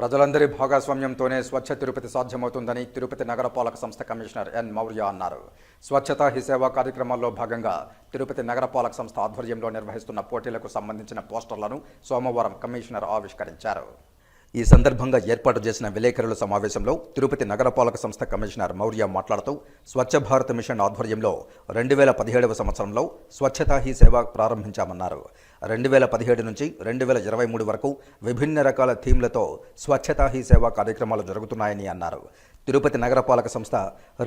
ప్రజలందరి భాగస్వామ్యంతోనే స్వచ్ఛ తిరుపతి సాధ్యమవుతుందని తిరుపతి నగరపాలక సంస్థ కమిషనర్ ఎన్ మౌర్య అన్నారు. స్వచ్ఛతా హి సేవా కార్యక్రమాల్లో భాగంగా తిరుపతి నగరపాలక సంస్థ ఆధ్వర్యంలో నిర్వహిస్తున్న పోటీలకు సంబంధించిన పోస్టర్లను సోమవారం కమిషనర్ ఆవిష్కరించారు. ఈ సందర్భంగా ఏర్పాటు చేసిన విలేకరుల సమావేశంలో తిరుపతి నగరపాలక సంస్థ కమిషనర్ మౌర్య మాట్లాడుతూ స్వచ్ఛ భారత్ మిషన్ ఆధ్వర్యంలో రెండు వేల పదిహేడవ సంవత్సరంలో స్వచ్ఛతా హీ సేవ ప్రారంభించామన్నారు. రెండు వేల పదిహేడు నుంచి రెండు వేల ఇరవై మూడు వరకు విభిన్న రకాల థీమ్లతో స్వచ్ఛతా హీ సేవ కార్యక్రమాలు జరుగుతున్నాయని అన్నారు. తిరుపతి నగరపాలక సంస్థ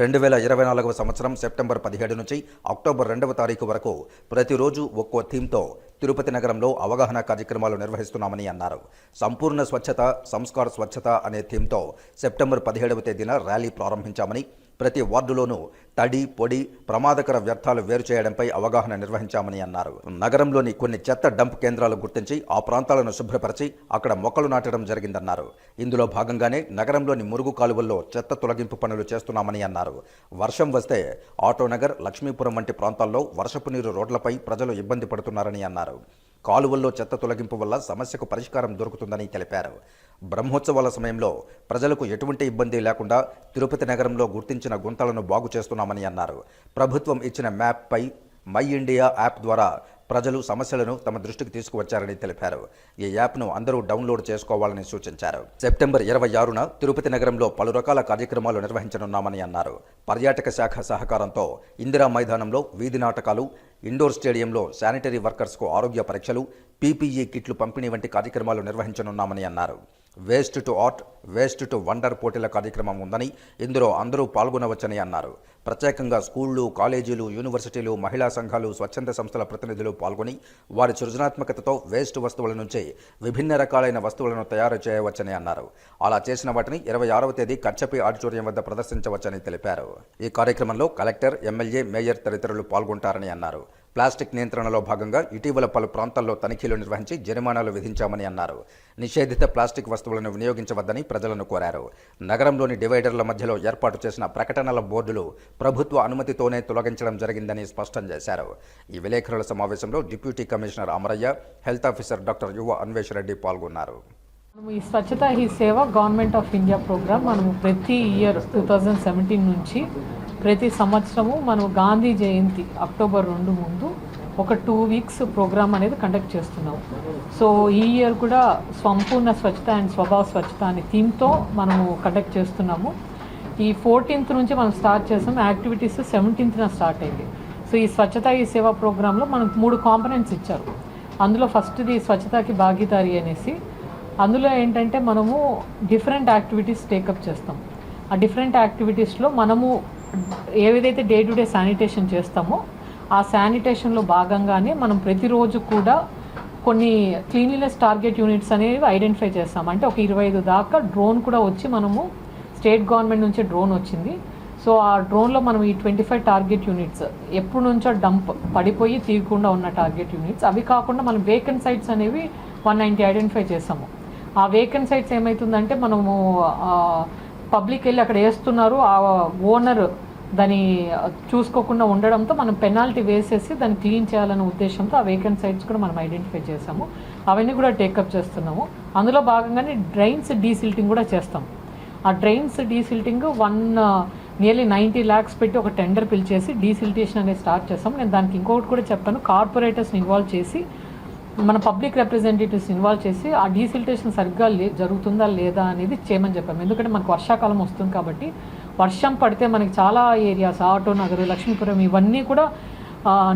రెండు వేల ఇరవై నాలుగవ సంవత్సరం సెప్టెంబర్ పదిహేడు నుంచి అక్టోబర్ రెండవ తారీఖు వరకు ప్రతిరోజు ఒక్కో థీమ్తో తిరుపతి నగరంలో అవగాహన కార్యక్రమాలు నిర్వహిస్తున్నామని అన్నారు. సంపూర్ణ స్వచ్ఛత సంస్కార స్వచ్ఛత అనే థీమ్తో సెప్టెంబర్ పదిహేడవ తేదీన ర్యాలీ ప్రారంభించామని ప్రతి వార్డులోనూ తడి పొడి ప్రమాదకర వ్యర్థాలు వేరు చేయడంపై అవగాహన నిర్వహించామని అన్నారు. నగరంలోని కొన్ని చెత్త డంప్ కేంద్రాలు గుర్తించి ఆ ప్రాంతాలను శుభ్రపరిచి అక్కడ మొక్కలు నాటడం జరిగిందన్నారు. ఇందులో భాగంగానే నగరంలోని మురుగు కాలువల్లో చెత్త తొలగింపు పనులు చేస్తున్నామని అన్నారు. వర్షం వస్తే ఆటోనగర్ లక్ష్మీపురం వంటి ప్రాంతాల్లో వర్షపు నీరు రోడ్లపై ప్రజలు ఇబ్బంది పడుతున్నారని అన్నారు. కాలువల్లో చెత్త తొలగింపు వల్ల సమస్యకు పరిష్కారం దొరుకుతుందని తెలిపారు. బ్రహ్మోత్సవాల సమయంలో ప్రజలకు ఎటువంటి ఇబ్బంది లేకుండా తిరుపతి నగరంలో గుర్తించిన గుంతలను బాగు చేస్తున్నామని అన్నారు. ప్రభుత్వం ఇచ్చిన మ్యాప్పై మై ఇండియా యాప్ ద్వారా ప్రజలు సమస్యలను తమ దృష్టికి తీసుకువచ్చారని తెలిపారు. ఈ యాప్ను అందరూ డౌన్లోడ్ చేసుకోవాలని సూచించారు. సెప్టెంబర్ ఇరవై ఆరున తిరుపతి నగరంలో పలు రకాల కార్యక్రమాలు నిర్వహించనున్నామని అన్నారు. పర్యాటక శాఖ సహకారంతో ఇందిరా మైదానంలో వీధి నాటకాలు ఇండోర్ స్టేడియంలో శానిటరీ వర్కర్స్కు ఆరోగ్య పరీక్షలు పీపీఈ కిట్లు పంపిణీ వంటి కార్యక్రమాలు నిర్వహించనున్నామని అన్నారు. Waste to art waste to wonder పోటీల కార్యక్రమం ఉందని ఇందులో అందరూ పాల్గొనవచ్చని అన్నారు. ప్రత్యేకంగా స్కూళ్ళు కాలేజీలు యూనివర్సిటీలు మహిళా సంఘాలు స్వచ్ఛంద సంస్థల ప్రతినిధులు పాల్గొని వారి సృజనాత్మకతతో వేస్ట్ వస్తువుల నుంచి విభిన్న రకాలైన వస్తువులను తయారు చేయవచ్చని అన్నారు. అలా చేసిన వాటిని ఇరవై ఆరవ తేదీ కచ్చపి ఆడిటోరియం వద్ద ప్రదర్శించవచ్చని తెలిపారు. ఈ కార్యక్రమంలో కలెక్టర్ ఎమ్మెల్యే మేయర్ తదితరులు పాల్గొంటారని అన్నారు. ప్లాస్టిక్ నియంత్రణలో భాగంగా ఇటీవల పలు ప్రాంతాల్లో తనిఖీలు నిర్వహించి జరిమానాలు విధించామని అన్నారు. నిషేధిత ప్లాస్టిక్ వస్తువులను వినియోగించవద్దని ప్రజలను కోరారు. నగరంలోని డివైడర్ల మధ్యలో ఏర్పాటు చేసిన ప్రకటనల బోర్డులు ప్రభుత్వ అనుమతితోనే తొలగించడం జరిగిందని స్పష్టం చేశారు. ఈ విలేకరుల సమావేశంలో deputy commissioner Amaraiah health officer doctor Yuva Anvesh Reddy పాల్గొన్నారు. ఈ స్వచ్ఛత హీ సేవ గవర్నమెంట్ ఆఫ్ ఇండియా ప్రోగ్రామ్ మనము ప్రతి ఇయర్ టూ థౌజండ్ సెవెంటీన్ నుంచి ప్రతి సంవత్సరము మనం గాంధీ జయంతి అక్టోబర్ రెండు ముందు ఒక టూ వీక్స్ ప్రోగ్రామ్ అనేది కండక్ట్ చేస్తున్నాం సో ఈ ఇయర్ కూడా సంపూర్ణ స్వచ్ఛత అండ్ స్వభావ స్వచ్ఛత అనే థీమ్తో మనము కండక్ట్ చేస్తున్నాము. ఈ ఫోర్టీన్త్ నుంచి మనం స్టార్ట్ చేసాం యాక్టివిటీస్ సెవెంటీన్త్న స్టార్ట్ అయింది. సో ఈ స్వచ్ఛత ఈ సేవ ప్రోగ్రాంలో మనకు మూడు కాంపనెంట్స్ ఇచ్చారు. అందులో ఫస్ట్ది స్వచ్ఛతకి భాగీదారి అనేసి అందులో ఏంటంటే మనము డిఫరెంట్ యాక్టివిటీస్ టేకప్ చేస్తాం. ఆ డిఫరెంట్ యాక్టివిటీస్లో మనము ఏదైతే డే టు డే శానిటేషన్ చేస్తామో ఆ శానిటేషన్లో భాగంగానే మనం ప్రతిరోజు కూడా కొన్ని క్లీన్లీనెస్ టార్గెట్ యూనిట్స్ అనేవి ఐడెంటిఫై చేస్తాం. అంటే ఒక ఇరవై ఐదు దాకా డ్రోన్ కూడా వచ్చి మనము స్టేట్ గవర్నమెంట్ నుంచి డ్రోన్ వచ్చింది. సో ఆ డ్రోన్లో మనం ఈ ట్వంటీ ఫైవ్ టార్గెట్ యూనిట్స్ ఎప్పుడు నుంచో డంప్ పడిపోయి తీయకుండా ఉన్న టార్గెట్ యూనిట్స్ అవి కాకుండా మనం వేకెంట్ సైట్స్ అనేవి వన్ నైంటీ ఐడెంటిఫై చేసాము ఆ వేకెంట్ సైట్స్ ఏమవుతుందంటే మనము పబ్లిక్ వెళ్ళి అక్కడ వేస్తున్నారు ఆ ఓనర్ దాన్ని చూసుకోకుండా ఉండడంతో మనం పెనాల్టీ వేసేసి దాన్ని క్లీన్ చేయాలనే ఉద్దేశంతో ఆ వేకెంట్ సైట్స్ కూడా మనం ఐడెంటిఫై చేసాము అవన్నీ కూడా టేకప్ చేస్తున్నాము. అందులో భాగంగానే డ్రైన్స్ డీసిల్టింగ్ కూడా చేస్తాం. ఆ drains desilting one nearly ninety lakhs పెట్టి ఒక టెండర్ పిలిచేసి డీసిల్టేషన్ అనేది స్టార్ట్ చేస్తాం నేను దానికి ఇంకొకటి కూడా చెప్పాను. కార్పొరేటర్స్ని ఇన్వాల్వ్ చేసి మన పబ్లిక్ రిప్రజెంటేటివ్స్ ఇన్వాల్వ్ చేసి ఆ డీసిల్టేషన్ సరిగ్గా లే జరుగుతుందా లేదా అనేది చేయమని చెప్పాము ఎందుకంటే మనకు వర్షాకాలం వస్తుంది కాబట్టి వర్షం పడితే మనకి చాలా ఏరియాస్ ఆటో నగర్ లక్ష్మీపురం ఇవన్నీ కూడా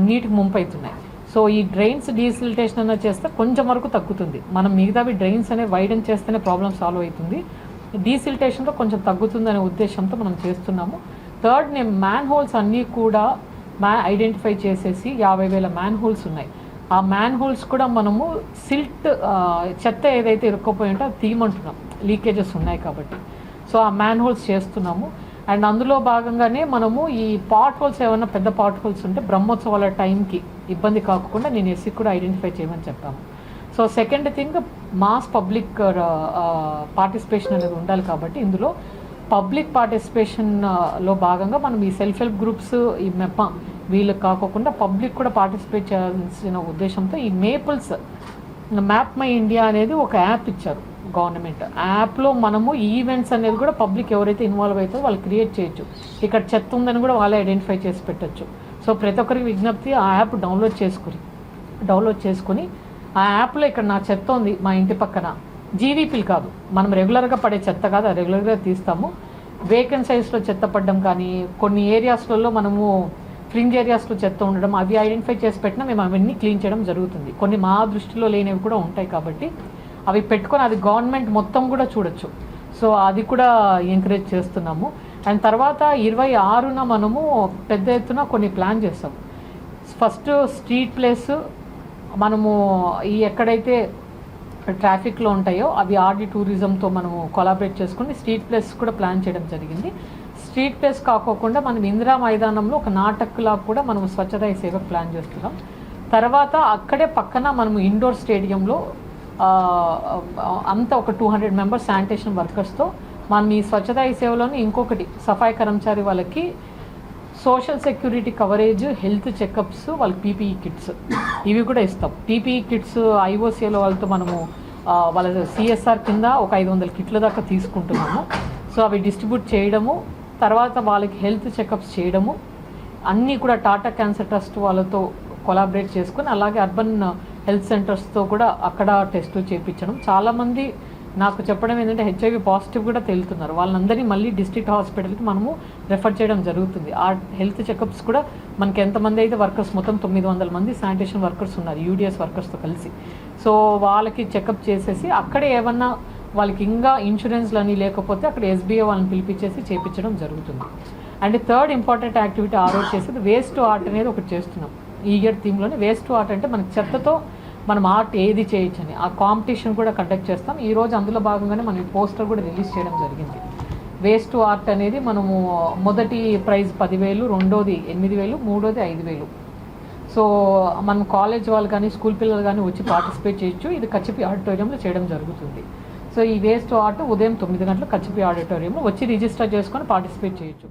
నీటికి ముంపైతున్నాయి. సో ఈ డ్రైన్స్ డీసిల్టేషన్ అన్న చేస్తే కొంచెం వరకు తగ్గుతుంది. మనం మిగతావి డ్రైన్స్ అనేవి వైడెన్ చేస్తేనే ప్రాబ్లం సాల్వ్ అవుతుంది. డీసిల్టేషన్లో కొంచెం తగ్గుతుందనే ఉద్దేశంతో మనం చేస్తున్నాము. థర్డ్ నేను మ్యాన్ హోల్స్ అన్నీ కూడా మ్యా ఐడెంటిఫై చేసేసి యాభై వేల మ్యాన్ హోల్స్ ఉన్నాయి. ఆ మ్యాన్ హోల్స్ కూడా మనము సిల్ట్ చెత్త ఏదైతే ఇరుక్కోపోయి ఉంటే అది తీయమంటున్నాం. లీకేజెస్ ఉన్నాయి కాబట్టి. సో ఆ మ్యాన్ హోల్స్ చేస్తున్నాము. అండ్ అందులో భాగంగానే మనము ఈ పాట్ హోల్స్ ఏమైనా పెద్ద పాట్ హోల్స్ ఉంటే బ్రహ్మోత్సవాల టైంకి ఇబ్బంది కాకుండా నేను ఎస్సీ కూడా ఐడెంటిఫై చేయమని చెప్పాము. So second thing mass public participation అనేది ఉండాలి కాబట్టి ఇందులో పబ్లిక్ పార్టిసిపేషన్లో భాగంగా మనం ఈ సెల్ఫ్ హెల్ప్ గ్రూప్స్ ఈ మెప్ప వీళ్ళకి కాకోకుండా పబ్లిక్ కూడా పార్టిసిపేట్ చేయాల్సిన ఉద్దేశంతో ఈ మేపుల్స్ మ్యాప్ మై ఇండియా అనేది ఒక యాప్ ఇచ్చారు గవర్నమెంట్. యాప్లో మనము ఈవెంట్స్ అనేది కూడా పబ్లిక్ ఎవరైతే ఇన్వాల్వ్ అవుతారో వాళ్ళు క్రియేట్ చేయొచ్చు. ఇక్కడ చెత్త ఉందని కూడా వాళ్ళే ఐడెంటిఫై చేసి పెట్టచ్చు. సో ప్రతి ఒక్కరికి విజ్ఞప్తి ఆ యాప్ డౌన్లోడ్ చేసుకుని డౌన్లోడ్ చేసుకుని ఆ యాప్లో ఇక్కడ నా చెత్త ఉంది మా ఇంటి పక్కన. జీవీపీలు కాదు. మనం రెగ్యులర్గా పడే చెత్త కాదు అది రెగ్యులర్గా తీస్తాము. వేకెంట్ సైజ్లో చెత్త పడడం కానీ కొన్ని ఏరియాస్లలో మనము ఫ్రింజ్ ఏరియాస్లో చెత్త ఉండడం అవి ఐడెంటిఫై చేసి పెట్టినా మేము అవన్నీ క్లీన్ చేయడం జరుగుతుంది. కొన్ని మా దృష్టిలో లేనివి కూడా ఉంటాయి కాబట్టి అవి పెట్టుకొని అది గవర్నమెంట్ మొత్తం కూడా చూడొచ్చు. సో అది కూడా ఎంకరేజ్ చేస్తున్నాము. అండ్ తర్వాత ఇరవై ఆరున మనము పెద్ద ఎత్తున కొన్ని ప్లాన్ చేస్తాం ఫస్ట్ స్ట్రీట్ ప్లేస్ మనము ఈ ఎక్కడైతే ట్రాఫిక్లో ఉంటాయో అవి ఆర్డి టూరిజంతో మనము కొలాబరేట్ చేసుకుని స్ట్రీట్ ప్లేస్ కూడా ప్లాన్ చేయడం జరిగింది. స్ట్రీట్ ప్లేస్ కాకోకుండా మనం ఇందిరా మైదానంలో ఒక నాటక్లా కూడా మనం స్వచ్ఛత సేవ ప్లాన్ చేస్తున్నాం. తర్వాత అక్కడే పక్కన మనము ఇండోర్ స్టేడియంలో అంతా ఒక టూ హండ్రెడ్ మెంబర్స్ శానిటేషన్ వర్కర్స్తో మనం ఈ స్వచ్ఛత సేవలోని ఇంకొకటి సఫాయి కర్మచారి వాళ్ళకి social security coverage health checkups వాళ్ళకి పీపీఈ కిట్స్. ఇవి కూడా ఇస్తాం. పీపీఈ కిట్స్ ఐఓసీలో వాళ్ళతో మనము వాళ్ళ సిఎస్ఆర్ కింద ఒక ఐదు వందల కిట్ల దాకా తీసుకుంటున్నాము. సో అవి డిస్ట్రిబ్యూట్ చేయడము తర్వాత వాళ్ళకి హెల్త్ చెకప్స్ చేయడము అన్నీ కూడా టాటా క్యాన్సర్ ట్రస్ట్ వాళ్ళతో కొలాబరేట్ చేసుకుని అలాగే అర్బన్ హెల్త్ సెంటర్స్తో కూడా అక్కడ టెస్టులు చేయించడం చాలామంది నాకు చెప్పడం ఏంటంటే హెచ్ఐవి పాజిటివ్ కూడా తేలుతున్నారు. వాళ్ళందరినీ మళ్ళీ డిస్ట్రిక్ట్ హాస్పిటల్కి మనము రెఫర్ చేయడం జరుగుతుంది. ఆ హెల్త్ చెకప్స్ కూడా మనకి ఎంతమంది అయితే వర్కర్స్ మొత్తం తొమ్మిది వందల మంది శానిటేషన్ వర్కర్స్ ఉన్నారు యూడిఎస్ వర్కర్స్తో కలిసి. సో వాళ్ళకి చెకప్ చేసేసి అక్కడే ఏమన్నా వాళ్ళకి ఇంకా ఇన్సూరెన్స్లు అని లేకపోతే అక్కడ ఎస్బీఐ వాళ్ళని పిలిపించేసి చేపించడం జరుగుతుంది. అండ్ థర్డ్ ఇంపార్టెంట్ యాక్టివిటీ ఆ రోజు చేసేది వేస్ట్ ఆర్ట్ అనేది ఒకటి చేస్తున్నాం. ఈ ఇయర్ థీమ్లోనే వేస్ట్ ఆర్ట్ అంటే మనకి చెత్తతో మనం ఆర్ట్ ఏది చేయొచ్చు అని ఆ కాంపిటీషన్ కూడా కండక్ట్ చేస్తాం. ఈరోజు అందులో భాగంగానే మనం పోస్టర్ కూడా రిలీజ్ చేయడం జరిగింది. వేస్ట్ ఆర్ట్ అనేది మనము మొదటి ప్రైజ్ పదివేలు రెండోది ఎనిమిది వేలు మూడోది ఐదు వేలు సో మనం కాలేజ్ వాళ్ళు కానీ స్కూల్ పిల్లలు కానీ వచ్చి పార్టిసిపేట్ చేయొచ్చు. ఇది కచ్చిపి ఆడిటోరియంలో చేయడం జరుగుతుంది. సో ఈ వేస్ట్ ఆర్ట్ ఉదయం తొమ్మిది గంటలకు కచ్చిపి ఆడిటోరియంలో వచ్చి రిజిస్టర్ చేసుకొని పార్టిసిపేట్ చేయొచ్చు.